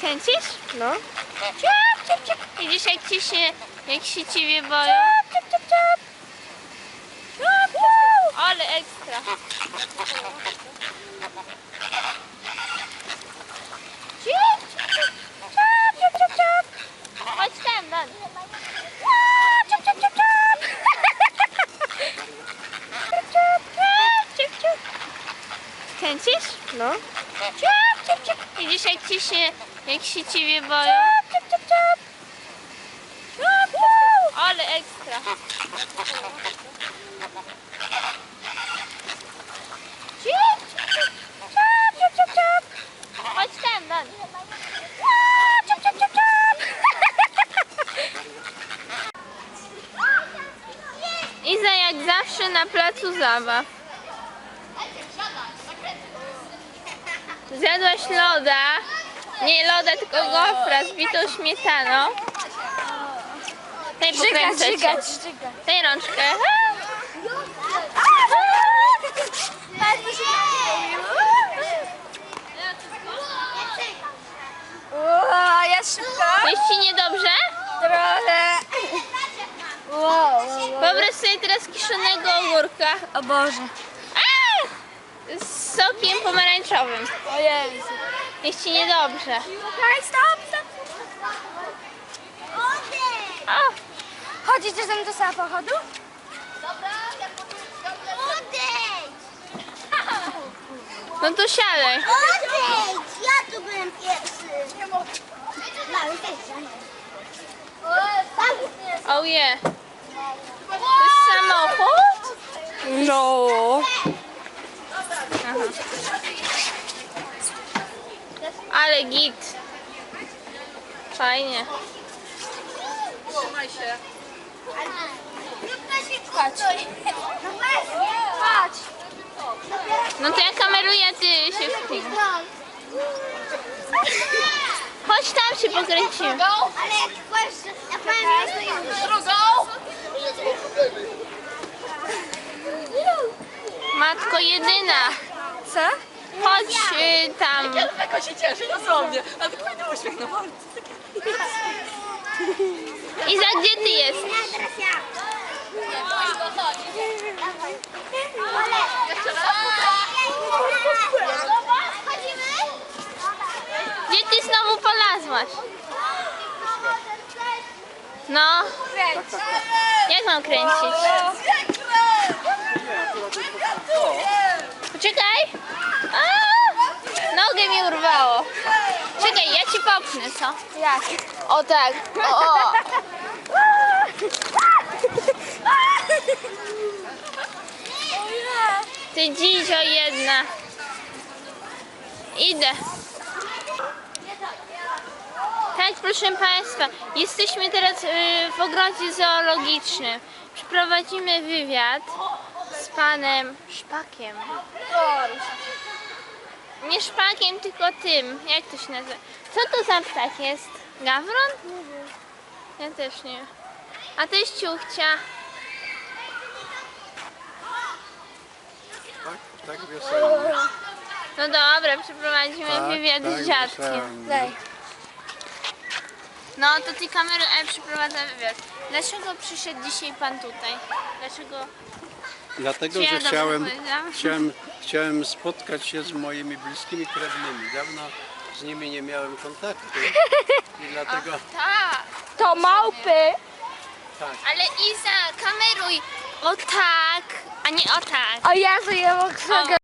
Kręcisz? No. Ciap, ciap, ciap. Widzisz jak ci się, jak się ciebie boją? Ciap, ciap, ciap. Ciap, ciap. Ale ekstra. Ciap, ciap, ciap, ciap, ciap. Chodź tam, Dan. Ciap, ciap, ciap, ciap. Ciap, ciap, ciap, ciap. Kręcisz? No. Ciap, ciap, ciap. Widzisz jak ci się, jak się ciebie boją? Ciap, ciap, ciap. Ciap, ciap. Ale ekstra. Ciap, ciap, ciap, ciap, ciap. Chodź tam, Dan. Iza jak zawsze na placu zabaw. Zjadłaś loda. Nie loda, tylko gofra z bitą śmietaną. Daj pokręcę cię. Daj rączkę. Uuu, ja szybko. Jest ci niedobrze? Trochę. Wow, wow, wow. Wyobraź sobie teraz kiszonego ogórka. O Boże. A! Z sokiem pomarańczowym. O Jezu. Jest ci niedobrze. Okej, stop, stop. O, Chodzicie ze mną do samochodu? no to siadaj. Odejdź! Ja tu byłem pierwszy. Mały też. Oh yeah. To jest samochód? No. Ale git. Fajnie. Chodź. No właśnie. Chodź. No to ja kameruję, a ty się. Chodź tam się pokręcimy. Ale jak ja powiem, Drugą. Matko jedyna. Co? Chodź y, tam. Taka się cieszy, dosłownie. A to fajny uśmiech na morzu. Iza, gdzie ty? Ja ja. Chodzimy? Gdzie ty znowu polazłaś? No, jak mam kręcić? Poczekaj. Nogę mi urwało. Czekaj, ja ci popchnę, co? Jak? O tak. O, o. Ty dzidzio jedna. Idę. Tak, proszę Państwa, jesteśmy teraz y, w ogrodzie zoologicznym. Przeprowadzimy wywiad z panem Szpakiem. Nie szpakiem, tylko tym. Jak to się nazywa? Co to za ptak jest? Gawron? Ja też nie wiem. A to jest ciuchcia. Tak, tak wiosennie. No dobra, przeprowadzimy Tak, wywiad tak z dziadkiem. Daj. No to ty kamery, a ja przeprowadzę wywiad. Dlaczego przyszedł dzisiaj pan tutaj? Dlaczego? Dlatego, Czy ja że dobrze chciałem, powiedziałam? chciałem, chciałem spotkać się z moimi bliskimi krewnymi. Dawno z nimi nie miałem kontaktu i dlatego Tak, To małpy. tak. ale Iza, kameruj. O tak, a nie o tak. O Jezu, ja mogę